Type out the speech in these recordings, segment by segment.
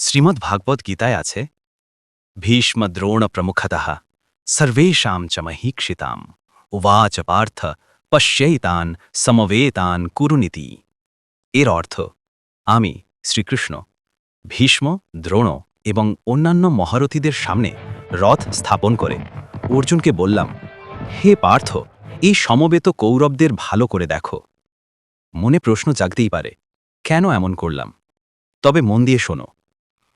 শ্রীমদ্ ভাগবত গীতায় আছে ভীষ্ম দ্রোণ প্রমুখত সর্বেষাম চ মহীক্ষিতাম উবাচ পার্থ পশ্যৈতান সমবেতান কুরুনীতি। এর অর্থ, আমি, শ্রীকৃষ্ণ, ভীষ্ম, দ্রোণ এবং অন্যান্য মহারথীদের সামনে রথ স্থাপন করে অর্জুনকে বললাম, হে পার্থ, এই সমবেত কৌরবদের ভালো করে দেখো। মনে প্রশ্ন জাগতেই পারে, কেন এমন করলাম? তবে মন দিয়ে শোনো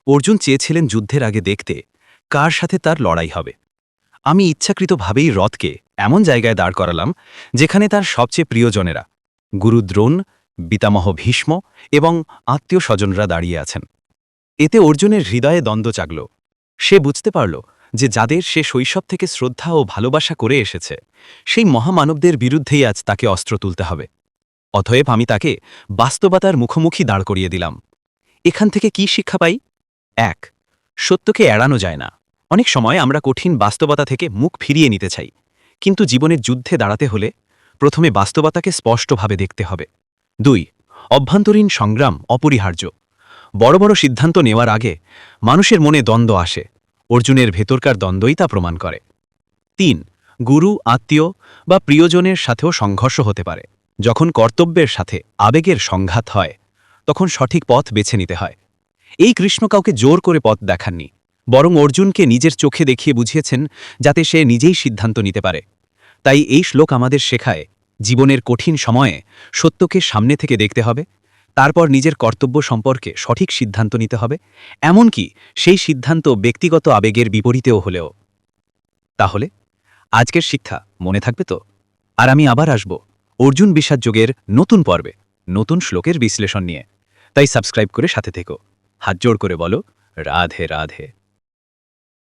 অর্জুন চেয়েছিলেন যুদ্ধের আগে দেখতে কার সাথে তার লড়াই হবে। আমি ইচ্ছাকৃতভাবেই রথকে এমন জায়গায় দাঁড় করালাম যেখানে তার সবচেয়ে প্রিয়জনেরা গুরু দ্রোণ, পিতামহ ভীষ্ম এবং আত্মীয় স্বজনরা দাঁড়িয়ে আছেন। এতে অর্জুনের হৃদয়ে দ্বন্দ্ব চাগল সে বুঝতে পারল যে যাদের সে শৈশব থেকে শ্রদ্ধা ও ভালোবাসা করে এসেছে, সেই মহামানবদের বিরুদ্ধেই আজ তাকে অস্ত্র তুলতে হবে। অতএব আমি তাকে বাস্তবতার মুখোমুখি দাঁড় করিয়ে দিলাম। এখান থেকে কি শিক্ষা পাই? এক, সত্যকে এড়ানো যায় না। অনেক সময় আমরা কঠিন বাস্তবতা থেকে মুখ ফিরিয়ে নিতে চাই, কিন্তু জীবনের যুদ্ধে দাঁড়াতে হলে প্রথমে বাস্তবতাকে স্পষ্টভাবে দেখতে হবে। দুই, অভ্যন্তরীণ সংগ্রাম অপরিহার্য। বড় বড় সিদ্ধান্ত নেওয়ার আগে মানুষের মনে দ্বন্দ্ব আসে, অর্জুনের ভেতরকার দ্বন্দ্বই তা প্রমাণ করে। তিন, গুরু, আত্মীয় বা প্রিয়জনের সাথেও সংঘর্ষ হতে পারে। যখন কর্তব্যের সাথে আবেগের সংঘাত হয়, তখন সঠিক পথ বেছে নিতে হয়। এই কৃষ্ণ কাউকে জোর করে পথ দেখাননি, বরং অর্জুনকে নিজের চোখে দেখিয়ে বুঝিয়েছেন যাতে সে নিজেই সিদ্ধান্ত নিতে পারে। তাই এই শ্লোক আমাদের শেখায়, জীবনের কঠিন সময়ে সত্যকে সামনে থেকে দেখতে হবে, তারপর নিজের কর্তব্য সম্পর্কে সঠিক সিদ্ধান্ত নিতে হবে, এমনকি সেই সিদ্ধান্ত ব্যক্তিগত আবেগের বিপরীতেও হলেও। তাহলে, আজকের শিক্ষা মনে থাকবে তো? আর আমি আবার আসব অর্জুন বিষাদ যোগের নতুন পর্বে, নতুন শ্লোকের বিশ্লেষণ নিয়ে। তাই সাবস্ক্রাইব করে সাথে থেকো। হাত জোড় করে বলো রাধে রাধে।